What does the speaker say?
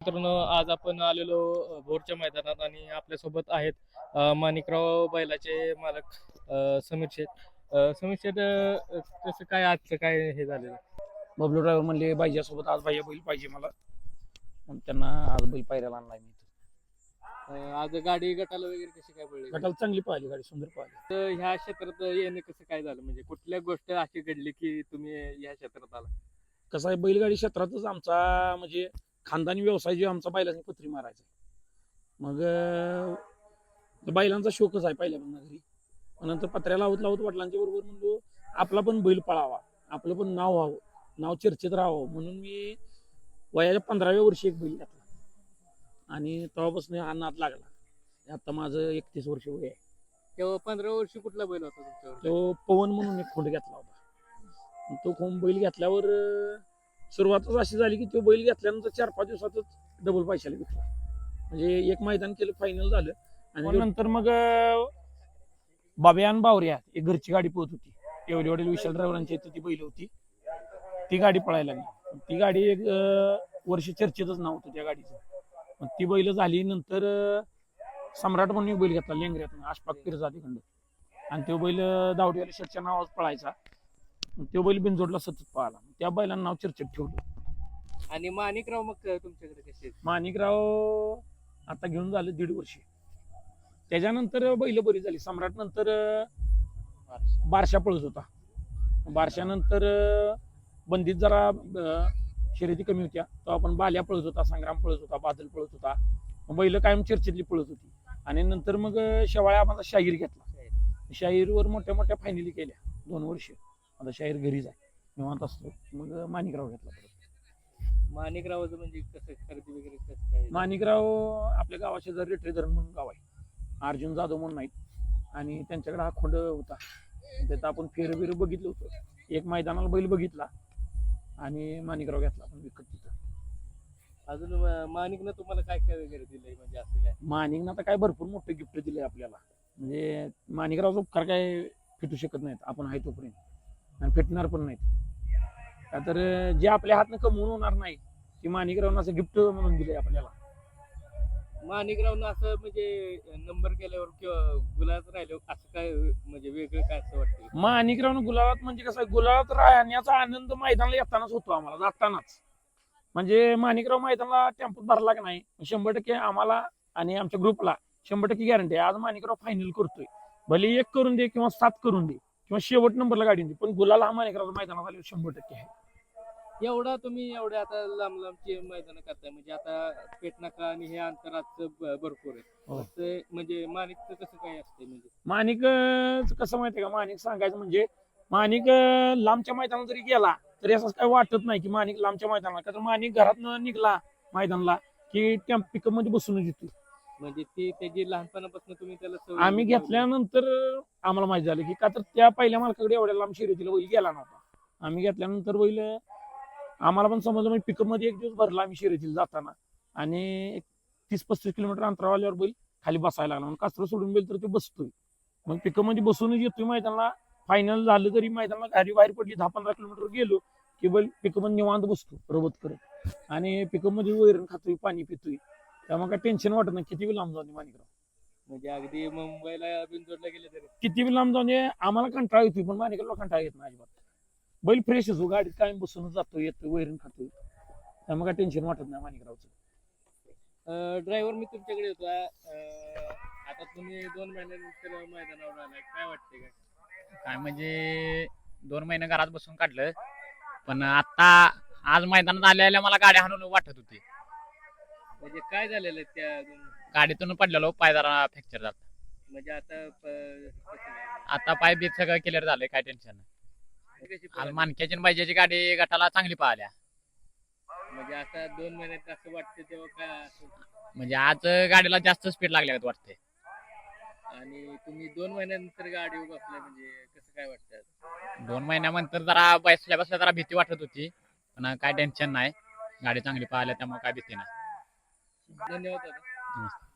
मित्रांनो आज आपण आलेलो भोरच्या मैदानात आणि आपल्यासोबत आहेत अ, माणिकराव बैलाचे मालक अ, समीर शेठ. अ, समीर शेठ अ, कसं काय आजचं काय हे झालेलं? बबलू ड्रायव्हर म्हणले बाईजासोबत आज बाईया बैल पाहिजे मला. मग त्यांना आज बैल पायऱ्याला आणलाय मी इथं. अ, आज गाडी गटाला वगैरे कशी काय पडली? गटाला चांगली पाहिली गाडी सुंदर पाहिली तर ह्या क्षेत्रात येणं कसं काय झालं? म्हणजे कुठल्या गोष्ट अशी घडली की तुम्ही ह्या क्षेत्रात आला? कसं आहे बैलगाडी क्षेत्रातच आमचा म्हणजे खानदानी व्यवसाय जो आमचा बैलांनी पत्री मारायचा मग बैलांचा शोकच आहे पहिल्यापासून घरी. नंतर पत्र्या लावत लावत वडिलांच्या बरोबर म्हणलो आपला पण बैल पळावा आपलं पण नाव व्हावं नाव चर्चेत राहावं म्हणून मी वयाच्या पंधराव्या वर्षी एक बैल घातला. आणि तेव्हापासून हा नाद लागला. आता माझं एकतीस वर्ष वय आहे. तेव्हा पंधरा वर्षी कुठला बैल होता तो पवन म्हणून एक खोंड घेतला होता. तो खोंड बैल घेतल्यावर सुरुवातच अशी झाली की तो बैल घेतल्यानंतर चार पाच दिवसातच डबल पैशाला विकला. म्हणजे एक मैदान केलं फायनल झालं. आणि नंतर मग बाब्यान बावऱ्या एक घरची गाडी पोहत होती. एवढी वडील विशाल ड्रायव्हरांची ती बैल होती. ती गाडी पळायला लागली. ती गाडी एक वर्ष चर्चेतच नाव होतं त्या गाडीचं. मग ती बैल झाली नंतर सम्राट म्हणून बैल घेतला लेंगऱ्यातून आशपाक पिरजातीखंड आणि तो बैल दावडीवाल्या शेटच्या नावाच पळायचा. मग तो बैल बिनजोडला सतत पळाला त्या बैलांना नाव चर्चेत ठेवलं. आणि माणिकराव मग तुमच्याकडे कसे आहेत? माणिकराव आता घेऊन झालं दीड वर्ष. त्याच्यानंतर बैल बरी झाली. सम्राट नंतर बारशा. पळत होता. बारशानंतर बंदीत जरा अं, शर्यती कमी होत्या. तो आपण बाल्या पळत होता संग्राम पळत होता बादल पळत होता. मग बैल कायम चर्चेतली पळत होती. आणि नंतर मग शेवाळ्या माझा शाहीर घेतला. शाहीरवर मोठ्या मोठ्या फायनली केल्या. दोन वर्ष. आता शाहीर घरीच आहे. निवांत असतो. मग माणिकराव घेतला परत. माणिकरावाचं म्हणजे कसं खरेदी वगैरे कसं काय? माणिकराव आपल्या गावाचे जर रेटरे धरण म्हणून गाव आहे. अर्जुन जाधव म्हणून नाहीत आणि त्यांच्याकडे हा खोंड होता. त्यात आपण फेर बिर बघितलं होतं. एक मैदानाला बैल बघितला. आणि माणिकराव घेतला आपण विकत तिथं. अजून अं, माणिकनं तुम्हाला काय काय वगैरे दिलंय? म्हणजे असं काय? माणिकनं आता काय भरपूर मोठं गिफ्ट दिलंय आपल्याला. म्हणजे माणिकरावचा उपकार काय फिटू शकत नाहीत. आपण आहे तोपर्यंत. आणि फिटणार पण नाहीत. तर जे आपल्या हातनं कमवून होणार नाही ते माणिकरावनं असं गिफ्ट म्हणून दिलंय आपल्याला. माणिकरावनं असं म्हणजे नंबर केल्यावर किंवा गुलाबात राहिल्यावर असं काय म्हणजे वेगळं काय असं वाटतं माणिकरावनं गुलाबात म्हणजे कसं गुलाबात राहण्याचा आनंद मैदानाला येतानाच होतो आम्हाला जातानाच. म्हणजे माणिकराव मैदानाला टेम्पोत भरला की नाही शंभर टक्के आम्हाला आणि आमच्या ग्रुपला शंभर टक्के गॅरंटी आहे. आज माणिकराव फायनल करतोय. भले एक करून दे किंवा सात करून दे. किंवा शेवट नंबरला गाडी दे पण गुलाला हा माणिकराव मैदानात आल्यावर शंभर टक्के आहे. एवढा तुम्ही एवढे आता लांब लांबचे मैदान करताय म्हणजे आता पेटनाका आणि हे अंतराचं ब- भरपूर आहे. हो. ते म्हणजे माणिकचं कसं काय असते म्हणजे? माणिक अं, कसं माहितीये का? माणिक सांगायचं म्हणजे माणिक अं, लांबच्या मैदानात जरी गेला तरी असं काही वाटत नाही की माणिक लांबच्या मैदानाला का तर माणिक घरातनं निघला मैदानाला की पिकअपमध्ये बसूनच येतो म्हणजे ती त्याची लहानपणापासून तुम्ही त्याला सवय आम्ही लावली. घेतल्यानंतर आम्हाला माहिती झालं की का तर त्या पहिल्या मालकाकडे एवढ्या लांब शर्यतीला बैल गेला नव्हता. आम्ही घेतल्यानंतर बैल आम्हाला पण समजलं म्हणजे पिकअपमध्ये एक दिवस भरला आम्ही शर्यतीला जाताना. आणि एक तीस पस्तीस किलोमीटर अंतरावर आल्यावर बैल खाली बसायला लागला. मग कास्त्र सोडून बैल तर ते बसतोय. मग पिकअपमध्ये बसूनच येतोय मैदानाला. फायनल झालं तरी मैदानाला गाडी बाहेर पडली दहा पंधरा किलोमीटर गेलो की बैल पिकअपमध्ये निवांत बसतो रबत करत. आणि पिकअपमध्ये वैरण खातोय पाणी पितोय. त्यामुळे काय टेन्शन वाटत नाही. किती बी लांब जाऊन माणिकराव म्हणजे अगदी मुंबईला बिनजोडला गेले तरी. किती बी लांब जाऊन दे, आम्हाला कंटाळा येतोय पण माणिकराव कंटाळा येत नाही अजिबात. बैल फ्रेश असो गाडीत कायम बसूनच जातो येतो वैरण खातोय. त्यामुळे काय टेन्शन वाटत नाही माणिकरावचं ड्रायव्हर मी तुमच्याकडे होतो अं, आता तुम्ही दोन महिन्यानंतर मैदानावर आलाय. काय वाटतंय काय काय म्हणजे दोन महिने घरात बसून काढलं. पण आता आज मैदानात आल्याला मला गाडी हाणून वाटत होती. म्हणजे काय झालेलं त्या गाडीतून पडलेलो पाय जरा फ्रॅक्चर झाला म्हणजे आता प- कसं काय? आता पाय बीत सगळं क्लिअर झालंय काय टेन्शन नाही. कशी आज पळाली? मानक्याची आणि बायजाची गाडी गटाला चांगली पाहिल्या म्हणजे आता दोन महिन्यात असं वाटतं तेव्हा काय असं? म्हणजे आज गाडीला जास्त स्पीड लागल्या वाटते आणि तुम्ही दोन महिन्यानंतर गाडी बसलाय म्हणजे कसं काय वाटतं? दोन महिन्यानंतर जरा बसल्या बसल्या जरा भीती वाटत होती. पण काय टेन्शन नाही. गाडी चांगली पाहिल्या त्यामुळे काय भीती नाही. धन्यवाद दादा नमस्ते.